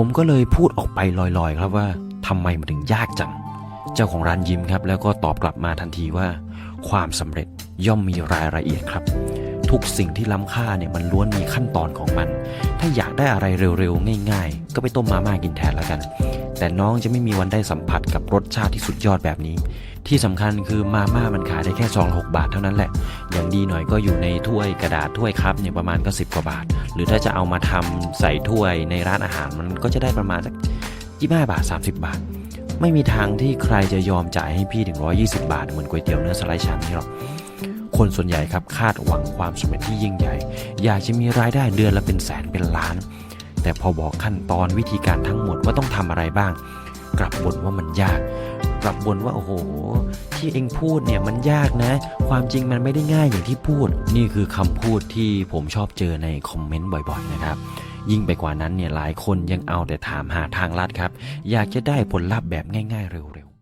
ผมก็เลยพูดออกไปลอยๆ ครับว่าทำไมมันถึงยากจัง เจ้าของร้านยิ้มครับ แล้วก็ตอบกลับมาทันทีว่า ความสำเร็จย่อมมีรายละเอียดครับ ทุกสิ่งที่ล้ำค่าเนี่ยมันล้วนมีขั้นตอนของมัน ถ้าอยากได้อะไรเร็วๆ ง่าย ๆ ก็ไปต้มมาม่ากินแทนแล้วกัน แต่น้องจะไม่มีวันได้สัมผัสกับรสชาติที่สุดยอดแบบนี้ ที่สำคัญคือมาม่ามันขายได้แค่ซองหกบาทเท่านั้นแหละ อย่างดีหน่อยก็อยู่ในถ้วยกระดาษถ้วยคัพเนี่ยประมาณก็ 10 กว่าบาท หรือถ้าจะเอามาทำใส่ถ้วยในร้านอาหารมันก็จะได้ประมาณสัก25บาท 30 บาท ไม่มีทางที่ใครจะยอมจ่ายให้พี่ถึง120 บาท เหมือนก๋วยเตี๋ยวเนื้อสไลด์ชามนี่หรอกคนส่วนใหญ่ครับคาดหวังความสำเร็จที่ยิ่งใหญ่ อยากจะมีรายได้เดือนละเป็นแสนเป็นล้าน แต่พอบอกขั้นตอนวิธีการทั้งหมดว่าต้องทำอะไรบ้าง กลับบ่นว่ามันยาก กลับบ่นว่าโอ้โห ที่เองพูดเนี่ยมันยากนะ ความจริงมันไม่ได้ง่ายอย่างที่พูด นี่คือคำพูดที่ผมชอบเจอในคอมเมนต์บ่อยๆนะครับยิ่งไปกว่านั้นเนี่ยหลายคนยังเอาแต่ถามหาทางลัดครับ อยากจะได้ผลลัพธ์แบบง่าย ๆ เร็วๆ